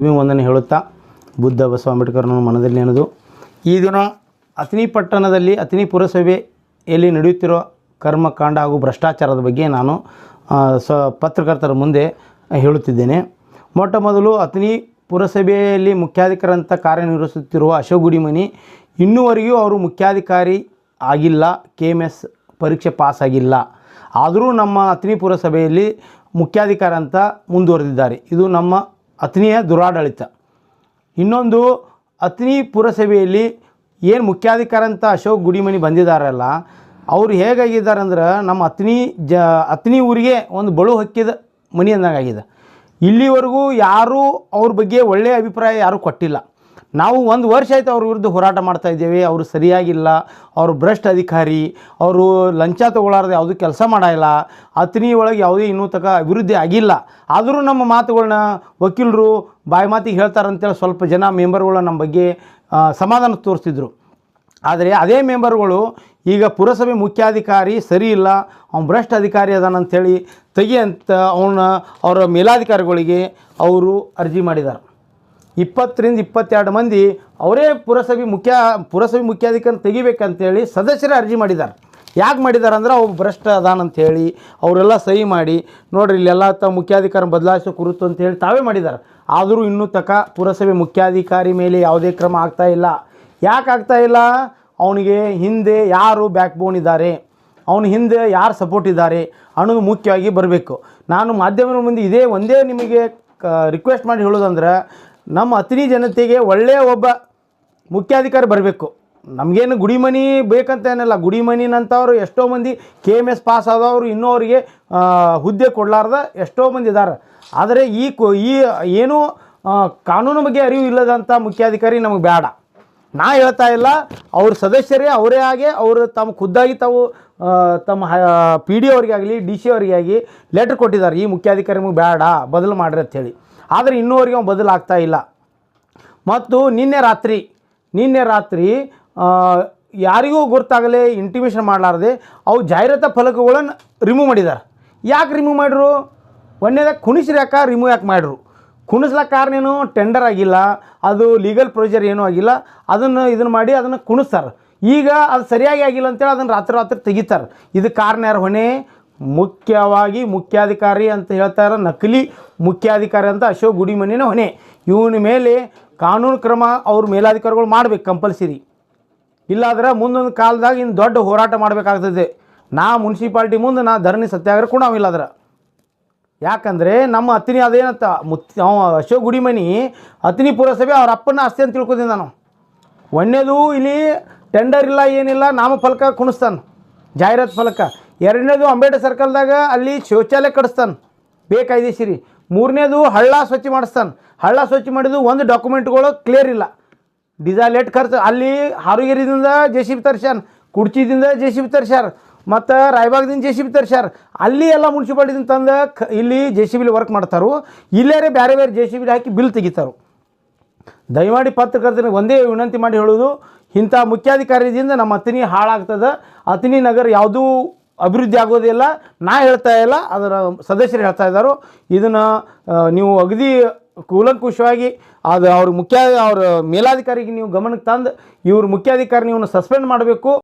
ವಂದನೆ ಹೇಳುತ್ತಾ, ಬುದ್ಧ ಬಸವ ಅಂಬೇಡ್ಕರ್ನ ಮನದಲ್ಲಿ ಅನ್ನೋದು ಈ ದಿನ ಅತಿನಿ ಪಟ್ಟಣದಲ್ಲಿ ಅತನಿ ಪುರಸಭೆಯಲ್ಲಿ ನಡೆಯುತ್ತಿರುವ ಕರ್ಮಕಾಂಡ ಹಾಗೂ ಭ್ರಷ್ಟಾಚಾರದ ಬಗ್ಗೆ ನಾನು ಸ, ಪತ್ರಕರ್ತರ ಮುಂದೆ ಹೇಳುತ್ತಿದ್ದೇನೆ. ಮೊಟ್ಟ ಮೊದಲು ಅತನಿ ಪುರಸಭೆಯಲ್ಲಿ ಮುಖ್ಯಾಧಿಕಾರಂತ ಕಾರ್ಯನಿರ್ವಹಿಸುತ್ತಿರುವ ಅಶೋಕ್ ಗುಡಿಮನಿ, ಇನ್ನೂವರೆಗೂ ಅವರು ಮುಖ್ಯಾಧಿಕಾರಿ ಆಗಿಲ್ಲ ಕೆ ಎಂ ಎಸ್ ಪರೀಕ್ಷೆ ಪಾಸ್ ಆಗಿಲ್ಲ ಆದರೂ ನಮ್ಮ ಅತನಿ ಪುರಸಭೆಯಲ್ಲಿ ಮುಖ್ಯಾಧಿಕಾರ ಅಂತ ಮುಂದುವರೆದಿದ್ದಾರೆ. ಇದು ನಮ್ಮ ಅತನಿಯ ದುರಾಡಳಿತ. ಇನ್ನೊಂದು ಅತ್ನಿ ಪುರಸಭೆಯಲ್ಲಿ ಏನು ಮುಖ್ಯಾಧಿಕಾರ ಅಂತ ಅಶೋಕ್ ಗುಡಿಮನಿ ಬಂದಿದ್ದಾರಲ್ಲ ಅವ್ರು ಹೇಗಾಗಿದ್ದಾರೆ ಅಂದ್ರೆ ನಮ್ಮ ಅತ್ನಿ ಜ ಅತ್ನಿ ಊರಿಗೆ ಒಂದು ಬಳು ಹಕ್ಕಿದ ಮನಿ ಅಂದಂಗಾಗಿದೆ. ಇಲ್ಲಿವರೆಗೂ ಯಾರೂ ಅವ್ರ ಬಗ್ಗೆ ಒಳ್ಳೆಯ ಅಭಿಪ್ರಾಯ ಯಾರೂ ಕೊಟ್ಟಿಲ್ಲ. ನಾವು ಒಂದು ವರ್ಷ ಆಯಿತು ಅವ್ರ ವಿರುದ್ಧ ಹೋರಾಟ ಮಾಡ್ತಾ ಇದ್ದೇವೆ, ಅವರು ಸರಿಯಾಗಿಲ್ಲ, ಅವರು ಭ್ರಷ್ಟ ಅಧಿಕಾರಿ, ಅವರು ಲಂಚ ತೊಗೊಳಾರ್ದು ಯಾವುದೂ ಕೆಲಸ ಮಾಡಲ್ಲ ಅತ್ನಿ ಒಳಗೆ ಯಾವುದೇ ಇನ್ನೂ ತಕ ಅಭಿವೃದ್ಧಿ ಆಗಿಲ್ಲ. ಆದರೂ ನಮ್ಮ ಮಾತುಗಳನ್ನ ವಕೀಲರು ಬಾಯಿ ಮಾತಿಗೆ ಹೇಳ್ತಾರಂತೇಳಿ ಸ್ವಲ್ಪ ಜನ ಮೆಂಬರ್ಗಳು ನಮ್ಮ ಬಗ್ಗೆ ಸಮಾಧಾನ ತೋರಿಸ್ತಿದ್ರು. ಆದರೆ ಅದೇ ಮೆಂಬರ್ಗಳು ಈಗ ಪುರಸಭೆ ಮುಖ್ಯಾಧಿಕಾರಿ ಸರಿ ಇಲ್ಲ, ಅವ್ನು ಭ್ರಷ್ಟ ಅಧಿಕಾರಿ ಅದಾನ ಅಂಥೇಳಿ ತೆಗಿ ಅಂತ ಅವನ, ಅವರ ಮೇಲಾಧಿಕಾರಿಗಳಿಗೆ ಅವರು ಅರ್ಜಿ ಮಾಡಿದ್ದಾರೆ ಇಪ್ಪತ್ತರಿಂದ ಇಪ್ಪತ್ತೆರಡು ಮಂದಿ ಅವರೇ ಪುರಸಭೆ ಮುಖ್ಯ, ಪುರಸಭೆ ಮುಖ್ಯಾಧಿಕಾರಿ ತೆಗಿಬೇಕಂತೇಳಿ ಸದಸ್ಯರೇ ಅರ್ಜಿ ಮಾಡಿದ್ದಾರೆ. ಯಾಕೆ ಮಾಡಿದ್ದಾರೆ ಅಂದ್ರೆ ಅವ್ರು ಭ್ರಷ್ಟ ಅದಾನ ಅಂತೇಳಿ, ಅವರೆಲ್ಲ ಸಹಿ ಮಾಡಿ, ನೋಡ್ರಿ ಇಲ್ಲೆಲ್ಲ ತ ಮುಖ್ಯಾಧಿಕಾರಿ ಬದಲಾಯಿಸೋ ಕುರಿತು ಅಂತೇಳಿ ತಾವೇ ಮಾಡಿದ್ದಾರೆ. ಆದರೂ ಇನ್ನೂ ತಕ ಪುರಸಭೆ ಮುಖ್ಯಾಧಿಕಾರಿ ಮೇಲೆ ಯಾವುದೇ ಕ್ರಮ ಆಗ್ತಾ ಇಲ್ಲ. ಯಾಕೆ ಆಗ್ತಾ ಇಲ್ಲ? ಅವನಿಗೆ ಹಿಂದೆ ಯಾರು ಬ್ಯಾಕ್ ಬೋನ್ ಇದ್ದಾರೆ? ಅವನ ಹಿಂದೆ ಯಾರು ಸಪೋರ್ಟ್ ಇದ್ದಾರೆ ಅನ್ನೋದು ಮುಖ್ಯವಾಗಿ ಬರಬೇಕು. ನಾನು ಮಾಧ್ಯಮದ ಮುಂದೆ ಇದೇ ಒಂದೇ ನಿಮಗೆ ರಿಕ್ವೆಸ್ಟ್ ಮಾಡಿ ಹೇಳೋದಂದ್ರೆ ನಮ್ಮ ಅತಿನಿ ಜನತೆಗೆ ಒಳ್ಳೆಯ ಒಬ್ಬ ಮುಖ್ಯಾಧಿಕಾರಿ ಬರಬೇಕು. ನಮಗೇನು ಗುಡಿಮನಿ ಬೇಕಂತ ಏನಿಲ್ಲ ಗುಡಿಮನಿನಂಥವ್ರು ಎಷ್ಟೋ ಮಂದಿ ಕೆ ಎಂ ಎಸ್ ಪಾಸ್ ಆದವರು ಇನ್ನೂ ಅವರಿಗೆ ಹುದ್ದೆ ಕೊಡಲಾರ್ದ ಎಷ್ಟೋ ಮಂದಿ ಇದ್ದಾರೆ ಆದರೆ ಈ ಕು, ಈ, ಏನೂ ಕಾನೂನು ಬಗ್ಗೆ ಅರಿವು ಇಲ್ಲದಂಥ ಮುಖ್ಯಾಧಿಕಾರಿ ನಮಗೆ ಬೇಡ ನಾ ಹೇಳ್ತಾ ಇಲ್ಲ, ಅವ್ರ ಸದಸ್ಯರೇ ಅವರೇ ಆಗಿ ಅವರು ತಮ್ಮ ಖುದ್ದಾಗಿ ತಾವು ತಮ್ಮ ಪಿ ಡಿ ಅವರಿಗಾಗಲಿ, ಡಿ ಸಿ ಅವರಿಗಾಗಿ ಲೆಟ್ರ್ ಕೊಟ್ಟಿದ್ದಾರೆ. ಈ ಮುಖ್ಯಾಧಿಕಾರಿ ನಮಗೆ ಬೇಡ ಬದಲು ಮಾಡ್ರಿ ಅಂಥೇಳಿ ಆದರೆ ಇನ್ನೂವರೆಗೂ ಬದಲಾಗ್ತಾ ಇಲ್ಲ. ಮತ್ತು ನಿನ್ನೆ ರಾತ್ರಿ ನಿನ್ನೆ ರಾತ್ರಿ ಯಾರಿಗೂ ಗೊತ್ತಾಗಲೇ ಇಂಟಿಮೇಷನ್ ಮಾಡಲಾರ್ದೆ ಅವು ಜಾಹೀರಾತ ಫಲಕಗಳನ್ನು ರಿಮೂವ್ ಮಾಡಿದ್ದಾರೆ ಯಾಕೆ ರಿಮೂವ್ ಮಾಡಿರು ಒಂದೇದಾಗ ಕುಣಿಸ್ರಿ ಯಾಕೆ ರಿಮೂವ್ ಯಾಕೆ ಮಾಡಿರು ಕುಣಿಸ್ಲಕ್ಕ ಕಾರಣ ಏನು? ಟೆಂಡರ್ ಆಗಿಲ್ಲ, ಅದು ಲೀಗಲ್ ಪ್ರೊಸೀಜರ್ ಏನೂ ಆಗಿಲ್ಲ, ಅದನ್ನು ಇದನ್ನು ಮಾಡಿ ಅದನ್ನು ಕುಣಿಸ್ತಾರೆ. ಈಗ ಅದು ಸರಿಯಾಗಿ ಆಗಿಲ್ಲ ಅಂತೇಳಿ ಅದನ್ನು ರಾತ್ರಿ ರಾತ್ರಿ ತೆಗಿತಾರೆ. ಇದಕ್ಕೆ ಕಾರಣ ಯಾರು? ಹೊಣೆ ಮುಖ್ಯವಾಗಿ ಮುಖ್ಯಾಧಿಕಾರಿ ಅಂತ ಹೇಳ್ತಾರೆ ನಕಲಿ ಮುಖ್ಯಾಧಿಕಾರಿ ಅಂತ ಅಶೋಕ್ ಗುಡಿಮನಿನ ಹೊಣೆ. ಇವನ ಮೇಲೆ ಕಾನೂನು ಕ್ರಮ ಅವ್ರ ಮೇಲಾಧಿಕಾರಿಗಳು ಮಾಡ್ಬೇಕು ಕಂಪಲ್ಸರಿ ಇಲ್ಲಾದ್ರೆ ಮುಂದೊಂದು ಕಾಲದಾಗ ಇನ್ನು ದೊಡ್ಡ ಹೋರಾಟ ಮಾಡಬೇಕಾಗ್ತದೆ. ನಾ ಮುನ್ಸಿಪಾಲ್ಟಿ ಮುಂದೆ ನಾ ಧರಣಿ ಸತ್ಯಾಗ್ರಹ ಕೂಡ ನಾವಿಲ್ಲದ್ರ ಯಾಕಂದರೆ ನಮ್ಮ ಅತ್ತಿನಿ ಅದೇನಂತ ಮುತ್ ಅಶೋಕ್ ಗುಡಿಮನಿ ಅತ್ತಿನಿ ಪುರಸಭೆ ಅವ್ರ ಅಪ್ಪನ ಆಸ್ತಿ ಅಂತ ತಿಳ್ಕೊತೀನಿ ನಾನು. ಒಂದನೇದು ಇಲ್ಲಿ ಟೆಂಡರ್ ಇಲ್ಲ ಏನಿಲ್ಲ ನಾಮ ಫಲಕ ಕುಣಿಸ್ತಾನೆ. ಜಾಹೀರಾತು ಫಲಕ. ಎರಡನೇದು ಅಂಬೇಡ್ಕರ್ ಸರ್ಕಲ್ದಾಗ ಅಲ್ಲಿ ಶೌಚಾಲಯ ಕಡಿಸ್ತಾನೆ ಬೇಕಾಯ್ದೇಶಿರಿ. ಮೂರನೇದು ಹಳ್ಳ ಸ್ವಚ್ಛ ಮಾಡಿಸ್ತಾನೆ. ಹಳ್ಳ ಸ್ವಚ್ಛ ಮಾಡಿದ್ದು ಒಂದು ಡಾಕ್ಯುಮೆಂಟ್ಗಳು ಕ್ಲಿಯರ್ ಇಲ್ಲ. ಡಿಸಾ ಲೇಟ್ ಖರ್ಚು, ಅಲ್ಲಿ ಹಾರುಗೇರಿದಿಂದ ಜೆ ಸಿ ಬಿ ತರ್ಸ್ಯಾನ, ಕುಡ್ಚಿದಿಂದ ಜೆ ಸಿ ಬಿ ತರ್ಸ್ಯಾರ, ಮತ್ತು ರಾಯಬಾಗದಿಂದ ಜೆ ಸಿ ಬಿ ತರ್ಸ್ಯಾರ. ಅಲ್ಲಿ ಎಲ್ಲ ಮುನ್ಸಿಪಾಲ್ಟಿದಿಂದ ತಂದು ಕ, ಇಲ್ಲಿ ಜೆ ಸಿ ಬಿಲಿ ವರ್ಕ್ ಮಾಡ್ತಾರೋ. ಇಲ್ಲೇ ಬೇರೆ ಬೇರೆ ಜೆ ಸಿ ಬಿಲಿ ಹಾಕಿ ಬಿಲ್ ತೆಗಿತಾರೋ. ದಯಮಾಡಿ ಪತ್ರಕರ್ತನಿಗೆ ಒಂದೇ ವಿನಂತಿ ಮಾಡಿ ಹೇಳೋದು ಇಂಥ ಮುಖ್ಯಾಧಿಕಾರಿದಿಂದ ನಮ್ಮ ಅತಿನಿ ಹಾಳಾಗ್ತದೆ. ಅತಿನಿ ನಗರ ಯಾವುದೂ ಅಭಿವೃದ್ಧಿ ಆಗೋದಿಲ್ಲ ನಾ ಹೇಳ್ತಾ ಇಲ್ಲ, ಅದರ ಸದಸ್ಯರು ಹೇಳ್ತಾ ಇದ್ದಾರೋ ಇದನ್ನು ನೀವು ಅಗದಿ ಕೂಲಂಕುಷವಾಗಿ, ಅದು ಅವ್ರ ಮುಖ್ಯ, ಅವ್ರ ಮೇಲಾಧಿಕಾರಿಗೆ ನೀವು ಗಮನಕ್ಕೆ ತಂದು, ಇವ್ರ ಮುಖ್ಯಾಧಿಕಾರಿ ನೀವು ಸಸ್ಪೆಂಡ್ ಮಾಡಬೇಕು.